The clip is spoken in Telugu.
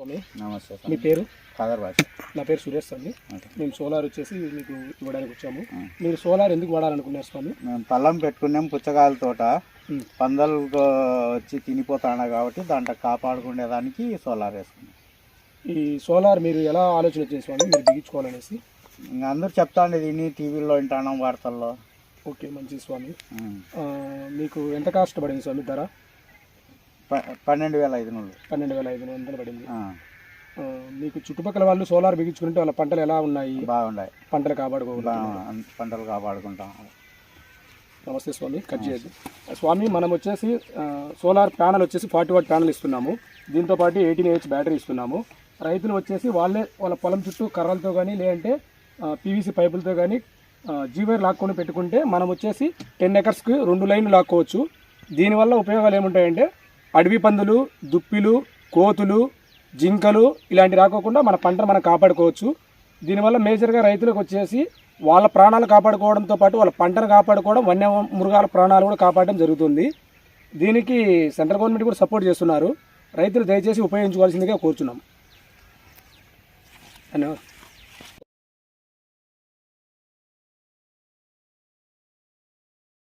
స్వామి. నమస్తే మీ పేరు? ఖదర్ భాష నా పేరు సురేష్ ఓకే. మేము సోలార్ వచ్చేసి మీకు ఇవ్వడానికి వచ్చాము. మీరు సోలార్ ఎందుకు వాడాలనుకున్నారు స్వామి? మేము పళ్ళం పెట్టుకున్నాం పుచ్చకాయల తోట. పందలు వచ్చి తినిపోతాడు కాబట్టి దాంట్లో కాపాడుకునేదానికి సోలార్ వేసుకున్నాం. ఈ సోలార్ మీరు ఎలా ఆలోచన వచ్చింది స్వామి? మీరు బిగించుకోవాలనేసి? ఇంకా అందరూ చెప్తాండి దీన్ని టీవీలో వింటాను వార్తల్లో. ఓకే మంచిది స్వామి. మీకు ఎంత కాస్ట్ పడింది స్వామి ధర? పన్నెండు వేల ఐదు వందలు పన్నెండు వేల ఐదు వందలు పడింది. మీకు చుట్టుపక్కల వాళ్ళు సోలార్ బిగించుకుంటే వాళ్ళ పంటలు ఎలా ఉన్నాయి? బాగున్నాయి పంటలు కాపాడుకోగలుగుతారు బా- పంటలు కాపాడుకుంటాం. నమస్తే స్వామి కట్ చేయద్దు స్వామి మనం వచ్చేసి సోలార్ ప్యానల్ వచ్చేసి ఫార్టీ వాట్ ప్యానల్ ఇస్తున్నాము. దీంతో పాటు ఎయిటీన్ హెచ్ బ్యాటరీ ఇస్తున్నాము. రైతులు వచ్చేసి వాళ్ళే వాళ్ళ పొలం చుట్టూ కర్రలతో కానీ లేదంటే పీవీసీ పైపులతో కానీ జీవైర్ లాక్కొని పెట్టుకుంటే మనం వచ్చేసి టెన్ ఎకర్స్కి రెండు లైన్లు లాక్కోవచ్చు. దీనివల్ల ఉపయోగాలు ఏముంటాయంటే అడవి పందులు దుప్పిలు కోతులు జింకలు ఇలాంటి రాకోకుండా మన పంటను మనం కాపాడుకోవచ్చు. దీనివల్ల మేజర్గా రైతులకు వచ్చేసి వాళ్ళ ప్రాణాలు కాపాడుకోవడంతో పాటు వాళ్ళ పంటను కాపాడుకోవడం వన్య మృగాల ప్రాణాలు కూడా కాపాడడం జరుగుతుంది. దీనికి సెంట్రల్ గవర్నమెంట్ కూడా సపోర్ట్ చేస్తున్నారు. రైతులు దయచేసి ఉపయోగించుకోవాల్సిందిగా కోరుచున్నాం. ధన్యవాదాలు.